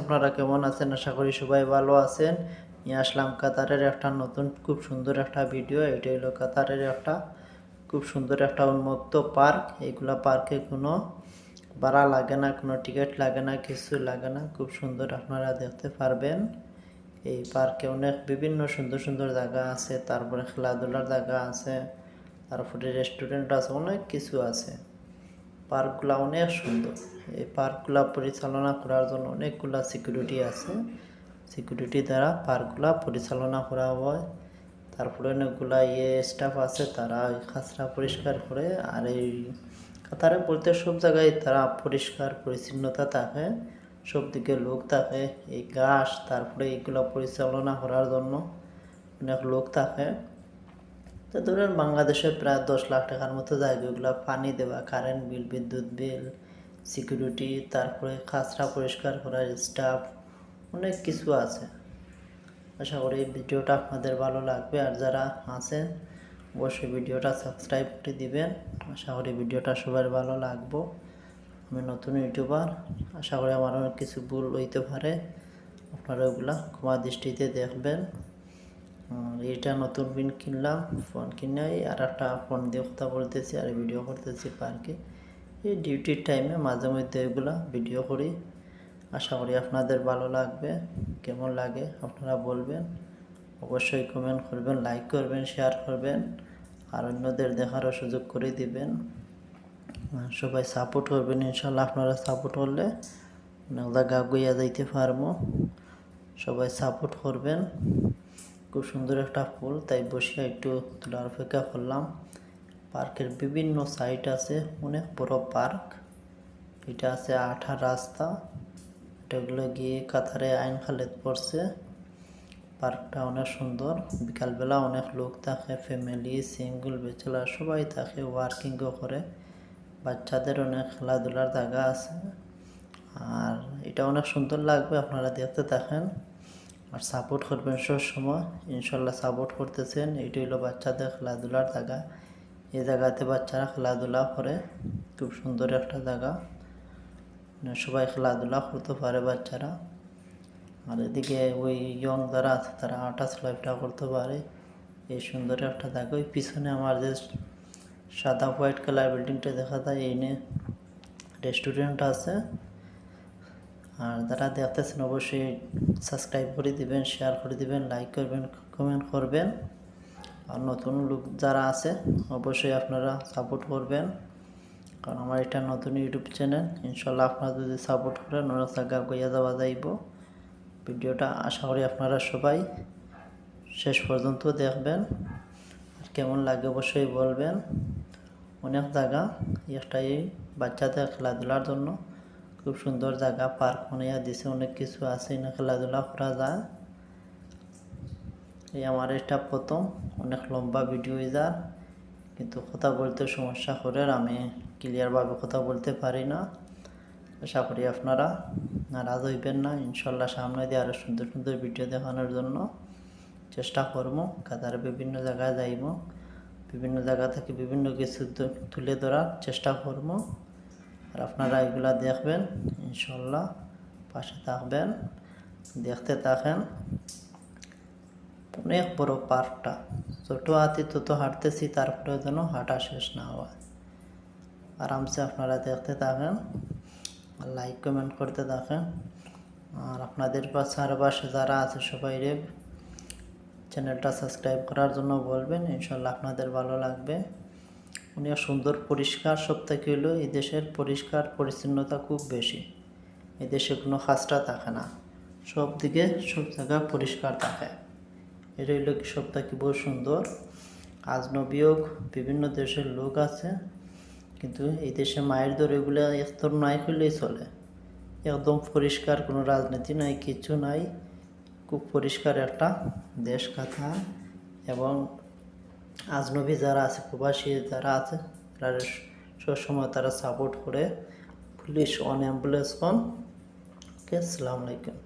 আপনারা কেমন আছেন? আশা করি সবাই ভালো আছেন। নিয়ে আসলাম কাতারের একটা নতুন, খুব সুন্দর একটা ভিডিও। এটা হলো কাতারের একটা, খুব সুন্দর একটা উন্মুক্ত পার্ক। এইগুলা পার্কে কোনো ভাড়া লাগে না, কোনো টিকিট লাগে না, কিছু লাগে না। খুব সুন্দর আপনারা দেখতে পারবেন। এই পার্কে অনেক বিভিন্ন সুন্দর সুন্দর জায়গা আছে। তারপরে খেলাধুলার জায়গা আছে। তারপরে রেস্টুরেন্ট আছে, অনেক কিছু আছে। পার্কগুলা অনেক সুন্দর। এই পার্কগুলা পরিচালনা করার জন্য অনেকগুলা সিকিউরিটি আছে। সিকিউরিটি দ্বারা পার্কগুলা পরিচালনা করা হয়। তারপরে অনেকগুলা ইয়ে স্টাফ আছে, তারা ওই খাঁচরা পরিষ্কার করে আর এই কাতারে বলতে সব জায়গায় তারা পরিষ্কার, পরিচ্ছন্নতা থাকে, সব দিকে লোক থাকে। এই ঘাস তারপরে এইগুলা পরিচালনা করার জন্য অনেক লোক থাকে। তো ধরেন বাংলাদেশে প্রায় দশ লাখ টাকার মতো জায়গা ওগুলো পানি দেওয়া কারেন্ট বিল বিদ্যুৎ বিল সিকিউরিটি তারপরে খাঁচরা পরিষ্কার করার স্টাফ অনেক কিছু আছে। আশা করি ভিডিওটা আপনাদের ভালো লাগবে, আর যারা আছেন, অবশ্যই ভিডিওটা সাবস্ক্রাইব করে দিবেন। আশা করি ভিডিওটা সবার ভালো লাগবো। আমি নতুন ইউটিউবার, আশা করি আমার অনেক কিছু ভুল হইতে পারে। আপনারা ওগুলা ক্ষমা দৃষ্টিতে দেখবেন। এইটা নতুন ফোন কিনলাম ফোন কিনে আর একটা ফোন দিয়ে কথা বলতেছি আর ভিডিও করতেছি পার্কে এই ডিউটির টাইমে মাঝে মধ্যে এগুলা ভিডিও করি। আশা করি আপনাদের ভালো লাগবে, কেমন লাগে আপনারা বলবেন। অবশ্যই কমেন্ট করবেন লাইক করবেন শেয়ার করবেন আর অন্যদের দেখারও সুযোগ করে দিবেন। সবাই সাপোর্ট করবেন ইনশাল্লাহ আপনারা সাপোর্ট করলে অনেক জায়গা যাইতে পারব। সবাই সাপোর্ট করবেন। খুব সুন্দর একটা ফুল, তাই বসে একটু তোলার অপেক্ষা করলাম। পার্কের বিভিন্ন সাইট আছে অনেক বড় পার্ক। এটা আছে আঠা রাস্তা। এটাগুলো গিয়ে কাতারে আইন খালেদ পড়ছে। পার্কটা অনেক সুন্দর। বিকালবেলা অনেক লোক থাকে ফ্যামিলি সিঙ্গল বেচেলার সবাই থাকে ওয়ার্কিংও করে। বাচ্চাদের অনেক খেলাধুলার জায়গা আছে। আর এটা অনেক সুন্দর লাগবে, আপনারা দেখতে থাকেন। আর সাপোর্ট করবেন সব সময়। ইনশাল্লাহ সাপোর্ট করতেছেন। এইটা হলো বাচ্চাদের খেলাধুলার জায়গা। এই জায়গাতে বাচ্চারা খেলাধুলা করে। খুব সুন্দর একটা জায়গা। মানে সবাই খেলাধুলা করতে পারে বাচ্চারা। আর এদিকে ওই ইয়ং যারা আছে, তারা আটা চলাফেরা করতে পারে। এই সুন্দর একটা জায়গা। ওই পিছনে আমার যে সাদা হোয়াইট কালার বিল্ডিংটা দেখা যায়, এই নিয়ে রেস্টুরেন্ট আছে। আর যারা দেখতেছেন অবশ্যই সাবস্ক্রাইব করে দিবেন শেয়ার করে দিবেন লাইক করবেন কমেন্ট করবেন। আর নতুন লোক যারা আছে, অবশ্যই আপনারা সাপোর্ট করবেন। কারণ আমার এটা নতুন ইউটিউব চ্যানেল ইনশাল্লাহ আপনারা যদি সাপোর্ট করেন অনেক জায়গা গইয়া যাওয়া যাইব। ভিডিওটা আশা করি আপনারা সবাই শেষ পর্যন্ত দেখবেন। আর কেমন লাগে অবশ্যই বলবেন। অনেক জায়গা, একটাই বাচ্চাদের খেলাধুলার জন্য। খুব সুন্দর জায়গা, পার্ক বানাইয়া দিছে, অনেক কিছু আছে না খেলাধুলা করা যায়। এই আমার এটা প্রথম, অনেক লম্বা ভিডিও যার কিন্তু কথা বলতে সমস্যা করে আমি ক্লিয়ারভাবে কথা বলতে পারি না। আশা করি আপনারা নারাজ হইবেন না, ইনশাল্লাহ সামনে দিয়ে আরও সুন্দর সুন্দর ভিডিও দেখানোর জন্য চেষ্টা করব, কাতার বিভিন্ন জায়গায় যাইব, বিভিন্ন জায়গা থেকে বিভিন্ন কিছু তুলে ধরার চেষ্টা করব। আর আপনারা এগুলা দেখবেন ইনশাল্লাহ পাশে থাকবেন, দেখতে থাকেন। অনেক বড় পার্কটা, ছোটো হাতি তত হাঁটতেছি তারপরে যেন হাঁটা শেষ না হয়। আরামসে আপনারা দেখতে থাকেন লাইক কমেন্ট করতে থাকেন। আর আপনাদের পাশে, আর পাশে যারা আছে সবাই রে চ্যানেলটা সাবস্ক্রাইব করার জন্য বলবেন ইনশাল্লাহ আপনাদের ভালো লাগবে। অনেক সুন্দর পরিষ্কার সব থেকে হলো দেশের পরিষ্কার পরিচ্ছন্নতা খুব বেশি। এই দেশে কোনো খাসটা থাকে না। সব দিকে সব জায়গা পরিষ্কার থাকে। এটা হইল কি সব থেকে বহু সুন্দর। আজনবিয়োগ বিভিন্ন দেশের লোক আছে, কিন্তু এই দেশে মায়ের দর এগুলো স্তর নাই করলেই চলে। একদম পরিষ্কার কোনো রাজনীতি নাই, কিছু নাই। খুব পরিষ্কার একটা দেশ কথা। এবং আজনবী যারা আছে, প্রবাসী যারা আছে, তারা সবসময় তারা সাপোর্ট করে পুলিশ অন অ্যাম্বুলেন্স অন ওকে আলাইকুম।